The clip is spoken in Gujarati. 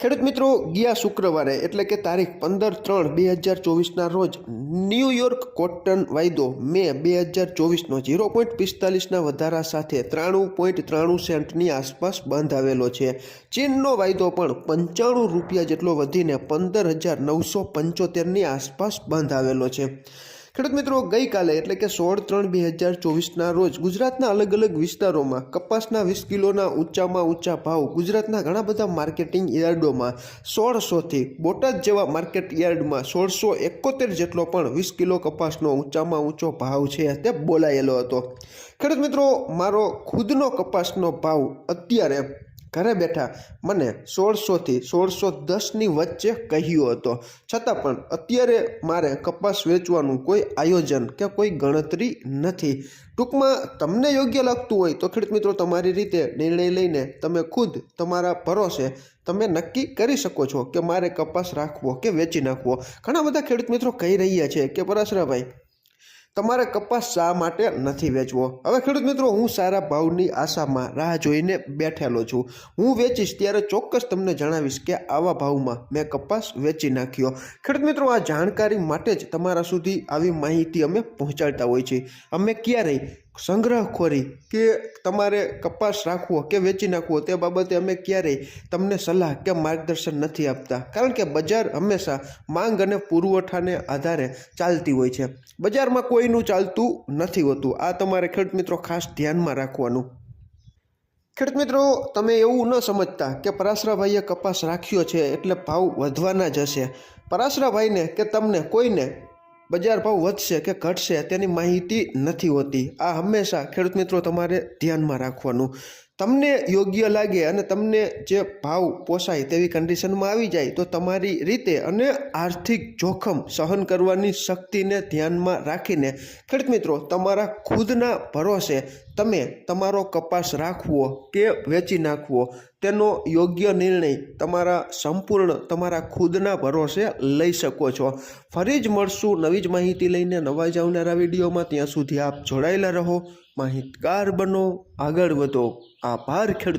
ખેડૂત મિત્રો, ગયા શુક્રવારે, એટલે કે તારીખ પંદર ત્રણ બે હજાર ચોવીસના રોજ ન્યૂયોર્ક કોટન વાયદો મે બે હજાર ચોવીસનો ઝીરો પોઈન્ટ પિસ્તાલીસના વધારા સાથે ત્રાણું પોઈન્ટ ત્રાણું સેન્ટની આસપાસ બંધ આવેલો છે. ચીનનો વાયદો પણ પંચાણું રૂપિયા જેટલો વધીને પંદર હજાર નવસો પંચોતેરની આસપાસ બંધ આવેલો છે. ખેડૂત મિત્રો, ગઈકાલે એટલે કે સોળ ત્રણ બે હજાર ચોવીસના રોજ ગુજરાતના અલગ અલગ વિસ્તારોમાં કપાસના વીસ કિલોના ઊંચામાં ઊંચા ભાવ ગુજરાતના ઘણા બધા માર્કેટિંગ યાર્ડોમાં સોળસોથી બોટાદ જેવા માર્કેટ યાર્ડમાં સોળસો એકોતેર જેટલો પણ વીસ કિલો કપાસનો ઊંચામાં ઊંચો ભાવ છે તે બોલાયેલો હતો. ખેડૂત મિત્રો, મારો ખુદનો કપાસનો ભાવ અત્યારે ઘરે બેઠા મને સોળસોથી સોળસો દસની વચ્ચે કહ્યો હતો. છતાં પણ અત્યારે મારે કપાસ વેચવાનું કોઈ આયોજન કે કોઈ ગણતરી નથી. ટૂંકમાં તમને યોગ્ય લાગતું હોય તો ખેડૂત મિત્રો તમારી રીતે નિર્ણય લઈને તમે ખુદ તમારા ભરોસે તમે નક્કી કરી શકો છો કે મારે કપાસ રાખવો કે વેચી નાખવો. ઘણા બધા ખેડૂત મિત્રો કહી રહ્યા છે કે પરાશરાભાઈ તમારે કપાસ શા માટે નથી વેચવો? હવે ખેડૂત મિત્રો, હું સારા ભાવની આશામાં રાહ જોઈને બેઠેલો છું. હું વેચીશ ત્યારે ચોક્કસ તમને જણાવીશ કે આવા ભાવમાં મેં કપાસ વેચી નાખ્યો. ખેડૂત મિત્રો, આ જાણકારી માટે જ તમારા સુધી આવી માહિતી અમે પહોંચાડતા હોઈએ છીએ. અમે ક્યારેય સંગ્રહખોરી કે તમારે કપાસ રાખવો કે વેચી નાખવો તે બાબતે અમે ક્યારેય તમને સલાહ કે માર્ગદર્શન નથી આપતા. કારણ કે બજાર હંમેશા માંગ અને પુરવઠાને આધારે ચાલતી હોય છે. બજારમાં કોઈનું ચાલતું નથી હોતું. આ તમારે ખેડૂત મિત્રો ખાસ ધ્યાનમાં રાખવાનું. ખેડૂત મિત્રો, તમે એવું ન સમજતા કે પરાશરાભાઈએ કપાસ રાખ્યો છે એટલે ભાવ વધવાના જ હશે. પરાશરાભાઈને કે તમને કોઈને બજાર ભાવ વધશે કે ઘટશે તેની માહિતી નથી હોતી. આ હંમેશા ખેડૂત મિત્રો તમારે ધ્યાનમાં રાખવાનું. તમને યોગ્ય લાગે અને તમને જે ભાવ પોસાય તેવી કન્ડિશનમાં આવી જાય, તો તમારી રીતે અને આર્થિક જોખમ સહન કરવાની શક્તિને ધ્યાનમાં રાખીને, ખેડૂત મિત્રો, તમારા ખુદના ભરોસે તમે તમારો કપાસ રાખવો કે વેચી નાખવો, તેનો યોગ્ય નિર્ણય તમારા સંપૂર્ણ તમારા ખુદના ભરોસે લઈ શકો છો. ફરી જ મળશું નવી જ માહિતી લઈને નવા જ આવનારા વિડીયોમાં. ત્યાં સુધી આપ જોડાયેલા રહો. માહિતગાર બનો. આગળ વધો. આભાર ખેડૂત